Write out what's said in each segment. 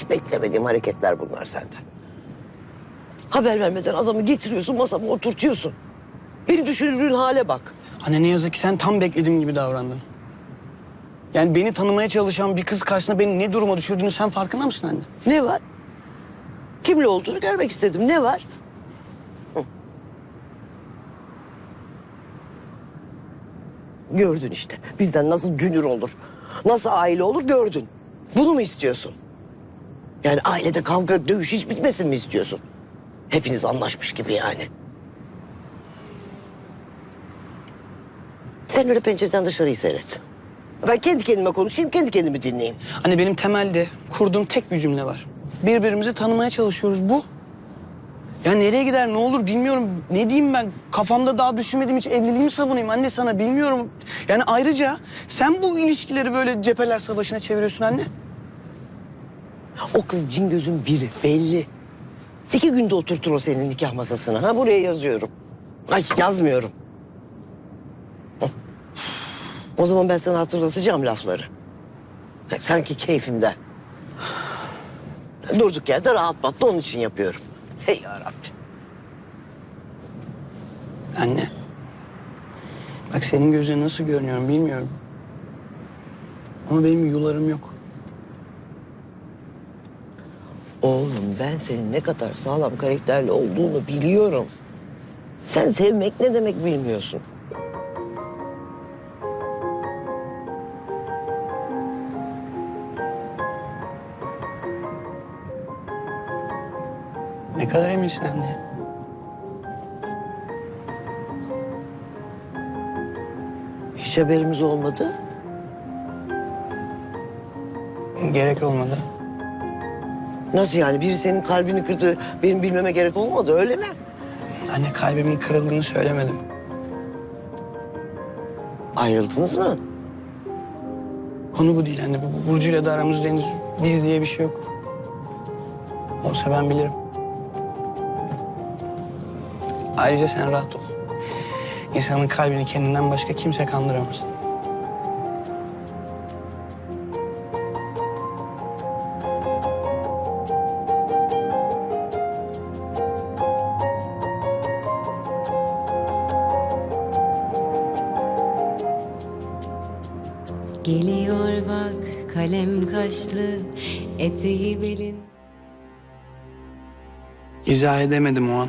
Hiç, beklemediğim hareketler bunlar senden. Haber vermeden adamı getiriyorsun masama oturtuyorsun. Beni düşürdüğün hale bak. Anne ne yazık ki sen tam beklediğim gibi davrandın. Yani beni tanımaya çalışan bir kız karşısında beni ne duruma düşürdüğünü sen farkında mısın anne? Ne var? Kimle olduğunu görmek istedim. Ne var? Hı. Gördün işte. Bizden nasıl dünür olur. Nasıl aile olur gördün. Bunu mu istiyorsun? Yani ailede kavga, dövüş hiç bitmesin mi istiyorsun? Hepiniz anlaşmış gibi yani. Sen öyle pencereden dışarıyı seyret. Ben kendi kendime konuşayım, kendi kendimi dinleyeyim. Anne benim temelde kurduğum tek bir cümle var. Birbirimizi tanımaya çalışıyoruz bu. Ya nereye gider ne olur bilmiyorum. Ne diyeyim ben? Kafamda daha düşünmedim hiç evliliğimi savunayım anne sana bilmiyorum. Yani ayrıca sen bu ilişkileri böyle cepheler savaşına çeviriyorsun anne. O kız cin gözün biri belli. İki günde oturtur o senin nikah masasına. Ha buraya yazıyorum. Ay yazmıyorum. O zaman ben sana hatırlatacağım lafları. Sanki keyfimden. Durduk yerde rahatlattı onun için yapıyorum. Hey yarabbim. Anne. Bak senin gözüne nasıl görünüyorum bilmiyorum. Ama benim yularım yok. Oğlum ben senin ne kadar sağlam karakterli olduğunu biliyorum. Sen sevmek ne demek bilmiyorsun. Ne kadar eminsin anne? Hiç haberimiz olmadı. Gerek olmadı. Nasıl yani? Biri senin kalbini kırdı, benim bilmeme gerek olmadı öyle mi? Anne kalbimin kırıldığını söylemedim. Ayrıldınız mı? Konu bu değil anne. Bu Burcu'yla da aramızda henüz biz diye bir şey yok. Olsa ben bilirim. Ayrıca sen rahat ol. İnsanın kalbini kendinden başka kimse kandıramaz. Kaşlı eteği belin İzah edemedim o an.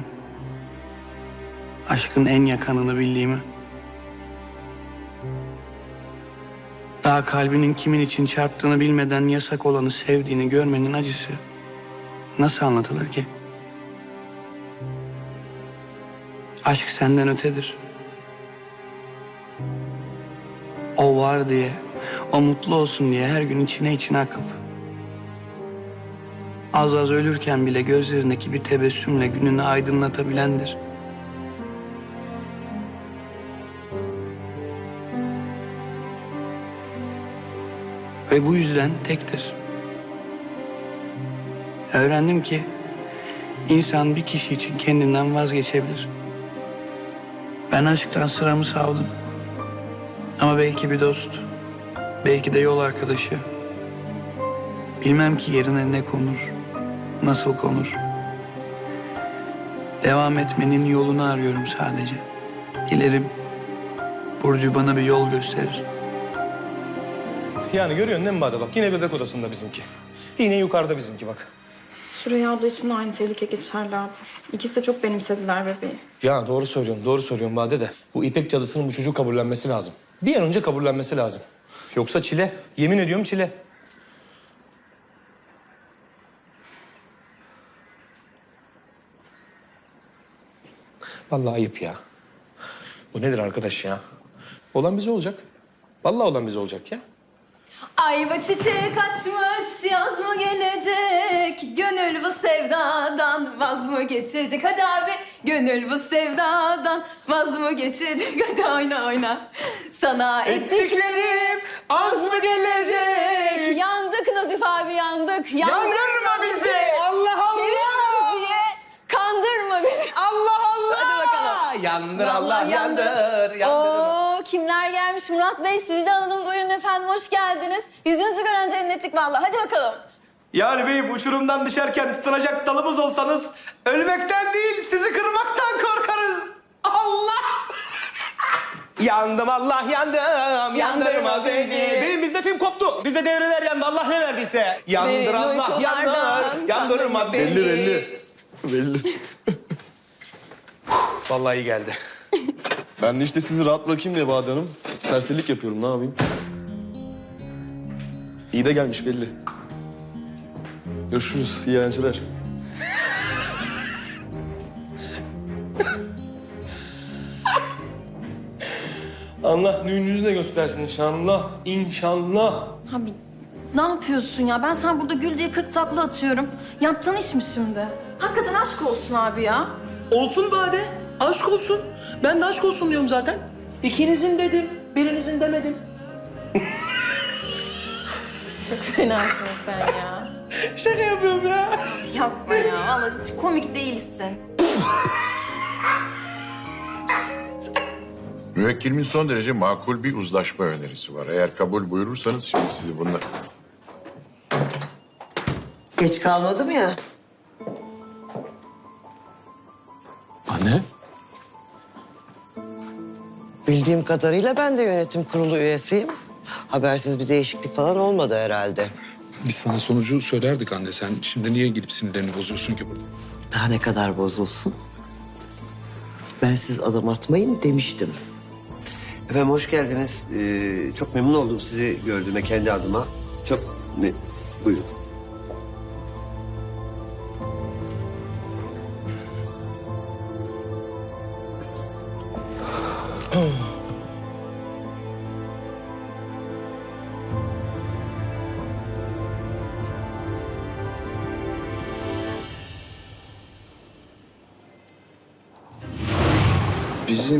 Aşkın en yakanını bildiğimi. Daha kalbinin kimin için çarptığını bilmeden yasak olanı sevdiğini görmenin acısı nasıl anlatılır ki? Aşk senden ötedir. O var diye, o mutlu olsun diye her gün içine içine akıp az az ölürken bile gözlerindeki bir tebessümle gününü aydınlatabilendir. Ve bu yüzden tektir. Öğrendim ki insan bir kişi için kendinden vazgeçebilir. Ben aşktan sıramı savdım. Ama belki bir dost, belki de yol arkadaşı, Bilmem ki yerine ne konur, nasıl konur. Devam etmenin yolunu arıyorum sadece. Dilerim Burcu bana bir yol gösterir. Yani görüyorsun değil mi Bade bak yine bebek odasında bizimki. Yine yukarıda bizimki bak. Süreyya abla için de aynı tehlike geçerli abi. İkisi de çok benimsediler bebeği. Ya doğru söylüyorsun, doğru söylüyorsun Bade de. Bu İpek cadısının bu çocuğu kabullenmesi lazım. Bir an önce kabullenmesi lazım. Yoksa çile, yemin ediyorum çile. Vallahi ayıp ya. Bu nedir arkadaş ya? Olan bize olacak. Vallahi olan bize olacak ya. Ayva çiçeği kaçmış, yaz mı gelecek? Gönül bu sevdadan vaz mı geçecek? Hadi abi, gönül bu sevdadan vaz mı geçecek? Hadi oyna oyna. Sana ettiklerim az mı gelecek? Yandık Nazif abi yandık. Yandırma bizi! Allah Seviyoruz diye kandırma bizi. Allah Allah! Hadi bakalım. Yandır Vallahi Allah yandır. yandır. yandır. Oo, kimler gelmiş? Murat Bey sizi de alalım. Buyurun efendim, hoş geldiniz. Yüzünüzü gören cennetlik vallahi. Hadi bakalım. Yani beyim uçurumdan düşerken tutunacak dalımız olsanız ölmekten değil sizi kırmaktan korkarız. Allah! yandım Allah yandım yandırma beni. Benim bizde film koptu. Bizde devreler yandı Allah ne verdiyse. Yandır Derin Allah uykulardan yandır yandırma beni. Belli belli. Belli. Vallahi iyi geldi. Ben de işte sizi rahat bırakayım diye Bade Hanım. Serserilik yapıyorum ne yapayım? İyi de gelmiş belli. Görüşürüz. İyi eğlenceler. Allah düğününüzü de göstersin inşallah. İnşallah. Abi ne yapıyorsun ya? Ben sen burada gül diye kırk takla atıyorum. Yaptığın iş mi şimdi? Hakikaten aşk olsun abi ya. Olsun Bade. Aşk olsun. Ben de aşk olsun diyorum zaten. İkinizin dedim. Birinizin demedim. Çok fenasın sen ya. Şaka yapıyorum ya. Yapma ya. Vallahi hiç komik değilsin. Müvekkilimin son derece makul bir uzlaşma önerisi var. Eğer kabul buyurursanız şimdi sizi bununla... Geç kalmadım ya. Anne? Bildiğim kadarıyla ben de yönetim kurulu üyesiyim. Habersiz bir değişiklik falan olmadı herhalde. Biz sana sonucu söylerdik anne. Sen şimdi niye gidip sinirlerini bozuyorsun ki burada? Daha ne kadar bozulsun? Ben siz adım atmayın demiştim. Efendim hoş geldiniz. Ee, çok memnun oldum sizi gördüğüme kendi adıma. Çok me- buyurun. Bizim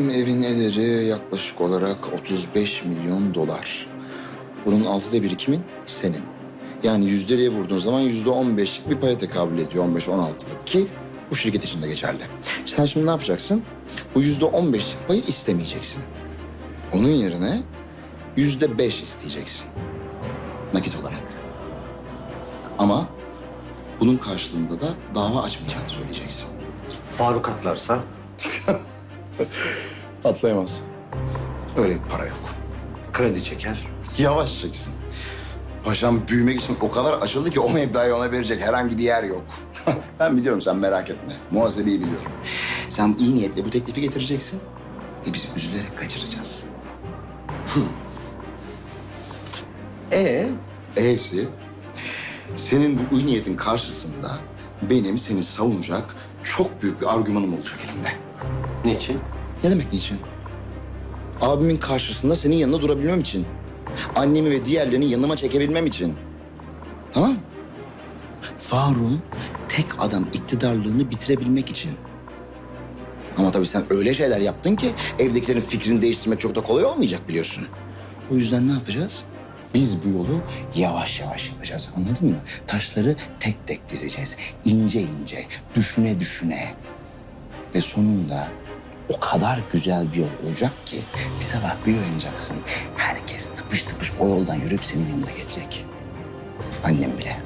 evin ederi yaklaşık olarak 35 milyon dolar. Bunun altıda biri kimin? Senin. Yani yüzdeliğe vurduğun zaman yüzde on beşlik bir paya tekabül ediyor. 15-16'lık ki bu şirket için de geçerli. Sen şimdi ne yapacaksın? Bu yüzde on beşlik payı istemeyeceksin. Onun yerine yüzde beş isteyeceksin. Nakit olarak. Ama bunun karşılığında da dava açmayacağını söyleyeceksin. Faruk atlarsa Atlayamaz. Öyle bir para yok. kredi çeker. Yavaş çeksin. Paşam büyümek için o kadar açıldı ki o meblayı ona verecek herhangi bir yer yok. ben biliyorum sen merak etme. Muhasebeyi biliyorum. Sen iyi niyetle bu teklifi getireceksin. Ve biz üzülerek kaçıracağız. e E'si senin bu iyi niyetin karşısında benim seni savunacak çok büyük bir argümanım olacak elimde. Niçin? Ne demek niçin? Abimin karşısında senin yanında durabilmem için. Annemi ve diğerlerini yanıma çekebilmem için. Tamam mı? Faruk'un tek adam iktidarlığını bitirebilmek için. Ama tabii sen öyle şeyler yaptın ki evdekilerin fikrini değiştirmek çok da kolay olmayacak biliyorsun. O yüzden ne yapacağız? Biz bu yolu yavaş yavaş yapacağız anladın mı? Taşları tek tek dizeceğiz. ince ince, düşüne düşüne. Ve sonunda o kadar güzel bir yol olacak ki bir sabah bir uyanacaksın. Herkes tıpış tıpış o yoldan yürüyüp senin yanına gelecek. Annem bile.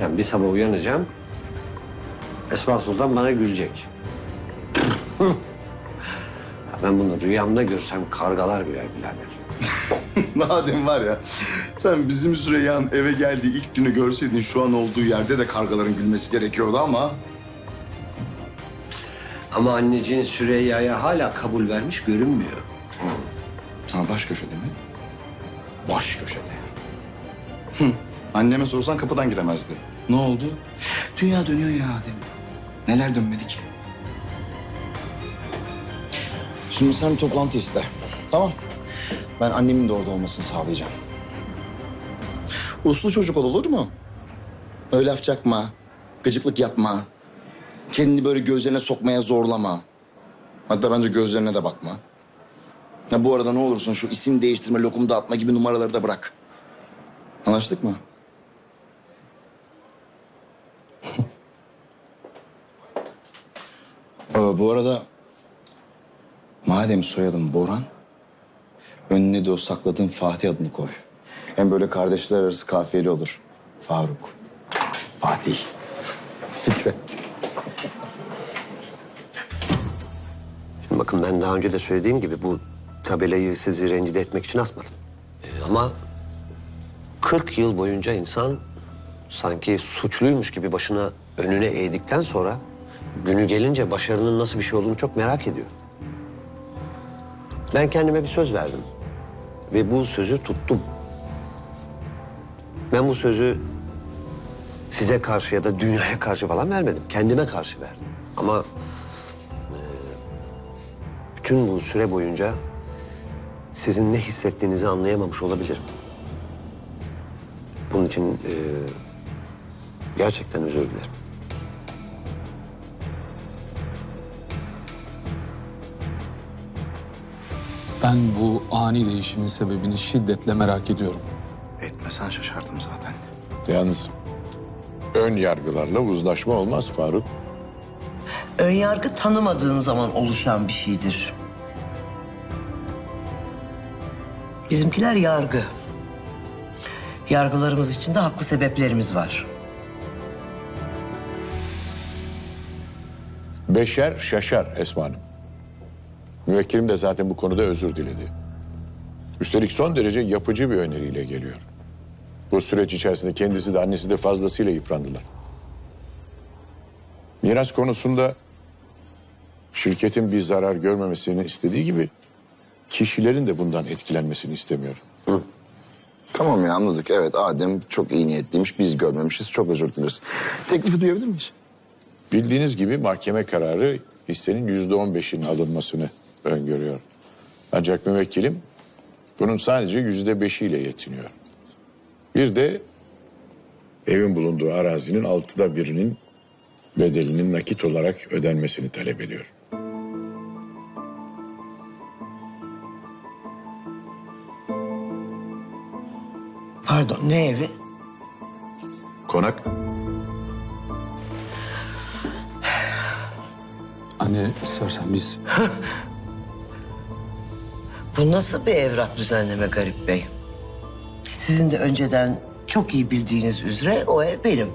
Yani bir sabah uyanacağım. Esma Sultan bana gülecek. Ben bunu rüyamda görsem kargalar güler birader. Madem var ya sen bizim Süreyya'nın eve geldiği ilk günü görseydin şu an olduğu yerde de kargaların gülmesi gerekiyordu ama... Ama anneciğin Süreyya'ya hala kabul vermiş görünmüyor. Ha baş köşede mi? Baş köşede. Hı. Anneme sorsan kapıdan giremezdi. Ne oldu? Dünya dönüyor ya Adem. Neler dönmedi ki? Şimdi sen bir toplantı iste. Tamam. Ben annemin de orada olmasını sağlayacağım. Uslu çocuk ol olur mu? Öyle laf çakma. Gıcıklık yapma. Kendini böyle gözlerine sokmaya zorlama. Hatta bence gözlerine de bakma. Ya bu arada ne olursun şu isim değiştirme, lokum dağıtma gibi numaraları da bırak. Anlaştık mı? Aa, bu arada madem soyadın Boran, önüne de o sakladığın Fatih adını koy. Hem böyle kardeşler arası kafiyeli olur. Faruk. Fatih. Fikret. Şimdi bakın ben daha önce de söylediğim gibi bu tabelayı sizi rencide etmek için asmadım. Ee, ama 40 yıl boyunca insan sanki suçluymuş gibi başına önüne eğdikten sonra günü gelince başarının nasıl bir şey olduğunu çok merak ediyor. Ben kendime bir söz verdim ve bu sözü tuttum. Ben bu sözü size karşı ya da dünyaya karşı falan vermedim. Kendime karşı verdim. Ama bütün bu süre boyunca sizin ne hissettiğinizi anlayamamış olabilirim. Bunun için e, gerçekten özür dilerim. Ben bu ani değişimin sebebini şiddetle merak ediyorum. Etmesen şaşardım zaten. Yalnız ön yargılarla uzlaşma olmaz Faruk. Önyargı tanımadığın zaman oluşan bir şeydir. Bizimkiler yargı. Yargılarımız için de haklı sebeplerimiz var. Beşer şaşar Esma Hanım. Müvekkilim de zaten bu konuda özür diledi. Üstelik son derece yapıcı bir öneriyle geliyor. Bu süreç içerisinde kendisi de annesi de fazlasıyla yıprandılar. Miras konusunda şirketin bir zarar görmemesini istediği gibi kişilerin de bundan etkilenmesini istemiyor. Tamam ya anladık. Evet Adem çok iyi niyetliymiş. Biz görmemişiz. Çok özür dileriz. Teklifi duyabilir miyiz? Bildiğiniz gibi mahkeme kararı hissenin yüzde on beşinin alınmasını öngörüyor. Ancak müvekkilim bunun sadece yüzde beşiyle yetiniyor. Bir de evin bulunduğu arazinin altıda birinin bedelinin nakit olarak ödenmesini talep ediyor. Pardon ne evi? Konak Anne istersen biz Bu nasıl bir evrak düzenleme Garip Bey? Sizin de önceden çok iyi bildiğiniz üzere o ev benim.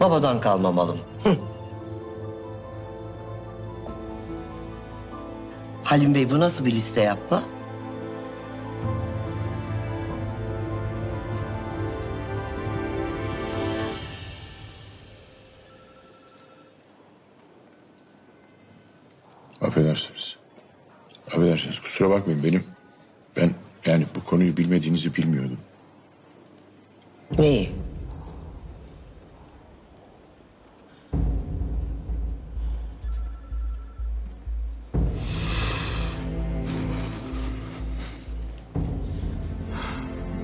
Babadan kalma malım. Halim Bey bu nasıl bir liste yapma? Kusura bakmayın benim. Ben yani bu konuyu bilmediğinizi bilmiyordum. Neyi?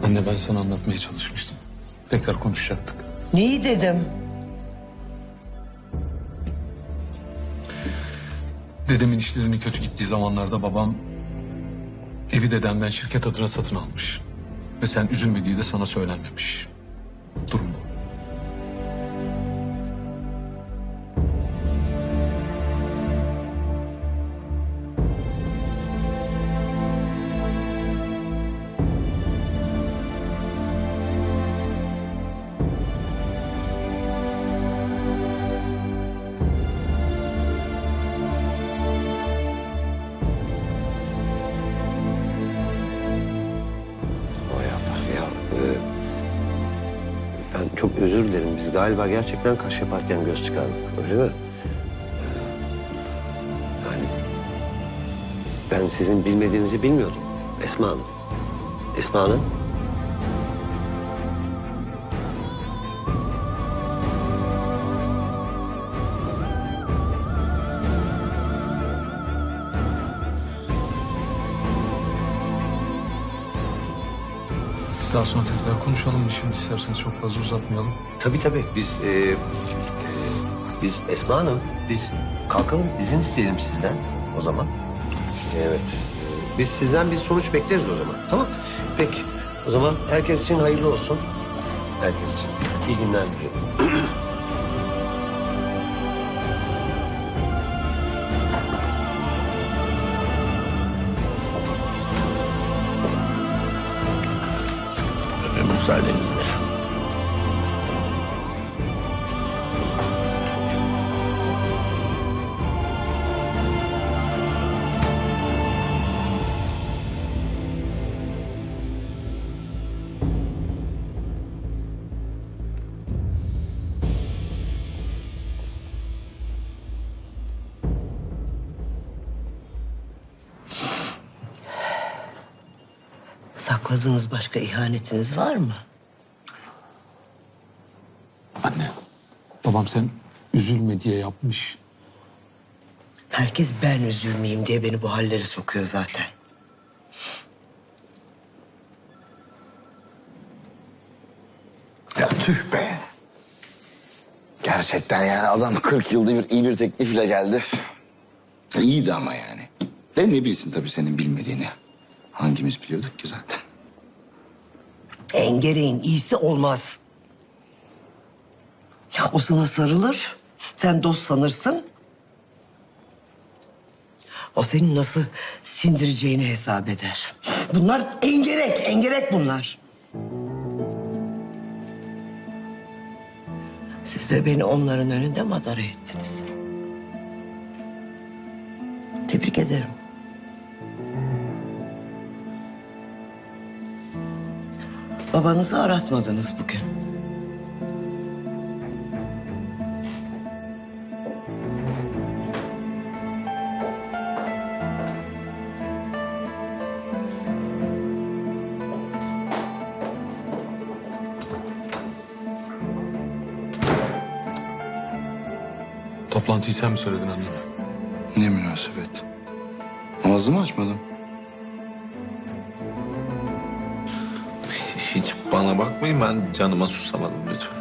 anne ben sana anlatmaya çalışmıştım. Tekrar konuşacaktık. Neyi dedim? Dedemin işlerinin kötü gittiği zamanlarda babam evi dedemden şirket adına satın almış. Ve sen üzülme diye de sana söylenmemiş. Durum çok özür dilerim. Biz galiba gerçekten kaş yaparken göz çıkardık. Öyle mi? Yani ben sizin bilmediğinizi bilmiyordum. Esma Hanım. Esma Hanım. Daha sonra tekrar konuşalım şimdi isterseniz çok fazla uzatmayalım. Tabii tabii. Biz e, e, biz Esma Hanım biz kalkalım izin isteyelim sizden o zaman. Evet. Biz sizden bir sonuç bekleriz o zaman. Tamam. Peki. O zaman herkes için hayırlı olsun. Herkes için. İyi günler diliyorum. Yapmadığınız başka ihanetiniz var mı? Anne, babam sen üzülme diye yapmış. Herkes ben üzülmeyeyim diye beni bu hallere sokuyor zaten. Ya tüh be. Gerçekten yani adam 40 yılda bir iyi bir teklifle geldi. İyiydi ama yani. De ne bilsin tabii senin bilmediğini. Hangimiz biliyorduk ki zaten. Engereğin iyisi olmaz. Ya o sana sarılır, sen dost sanırsın. O senin nasıl sindireceğini hesap eder. Bunlar engerek, engerek bunlar. Siz de beni onların önünde madara ettiniz. Tebrik ederim. Babanızı aratmadınız bugün. Toplantıyı sen mi söyledin anneme? Ne münasebet. Ağzımı açmadım. Bana bakmayın ben canıma susamadım lütfen.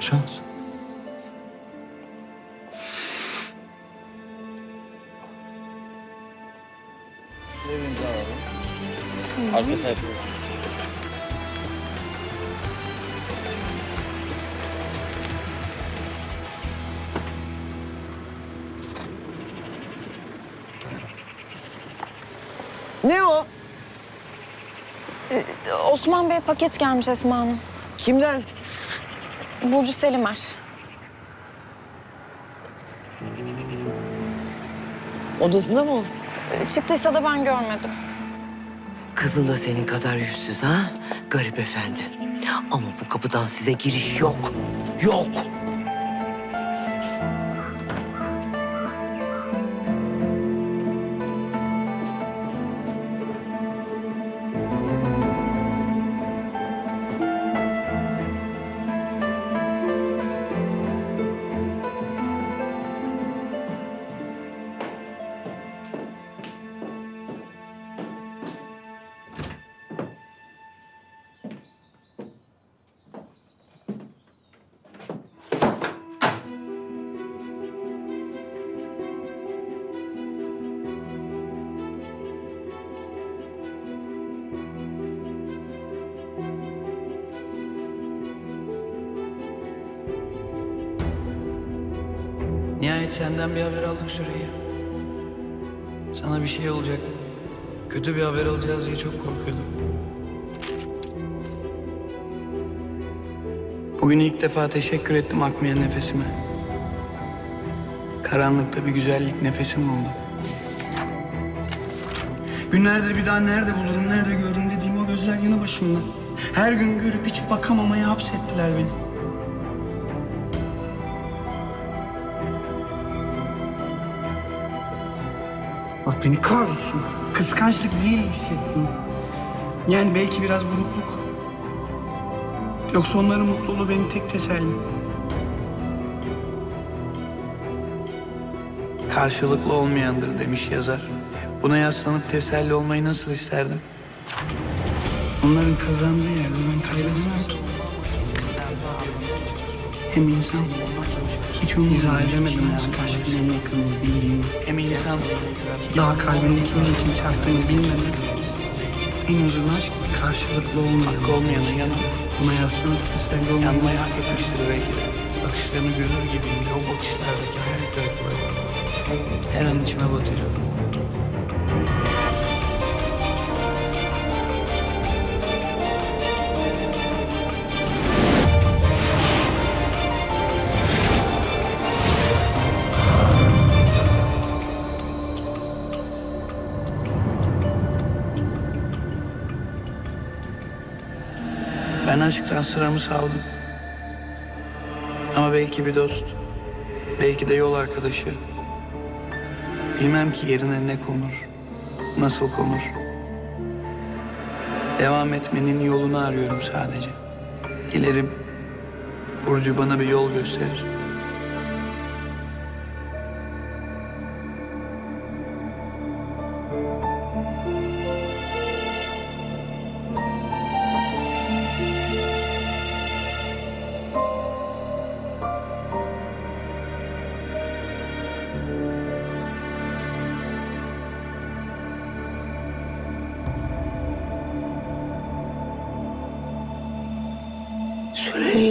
Şans. Ne o? Osman Bey paket gelmiş Esma Hanım. Kimden? Burcu Selimer. Odasında mı o? Çıktıysa da ben görmedim. Kızın da senin kadar yüzsüz ha? Garip efendi. Ama bu kapıdan size giriş yok. Yok. Nihayet senden bir haber aldık Süreyya. Sana bir şey olacak. Kötü bir haber alacağız diye çok korkuyordum. Bugün ilk defa teşekkür ettim akmayan nefesime. Karanlıkta bir güzellik nefesim oldu. Günlerdir bir daha nerede bulurum, nerede görürüm dediğim o gözler yanı başımda. Her gün görüp hiç bakamamaya hapsettiler beni. Beni kahretsin. Kıskançlık değil hissettim. Yani belki biraz burukluk. Yoksa onların mutluluğu benim tek tesellim. Karşılıklı olmayandır demiş yazar. Buna yaslanıp teselli olmayı nasıl isterdim? Onların kazandığı yerde ben kaybedemem ki. Hem insan hiç onu izah edemedim nasıl aşkın en yakınını bildiğimi. Hem insan daha kalbinde kimin için çarptığını bilmeden en uzun aşk karşılıklı olmayan. Hakkı olmayanın yanı. Buna yaslanıp teselli olmayı Yanmayı hak etmiştir belki de. Bakışlarını görür gibiyim de o bakışlardaki hayal kırıklığı. Her an içime batıyor. Ben sıramı savdım. Ama belki bir dost, belki de yol arkadaşı. Bilmem ki yerine ne konur, nasıl konur. Devam etmenin yolunu arıyorum sadece. İleri Burcu bana bir yol gösterir. Süreyya.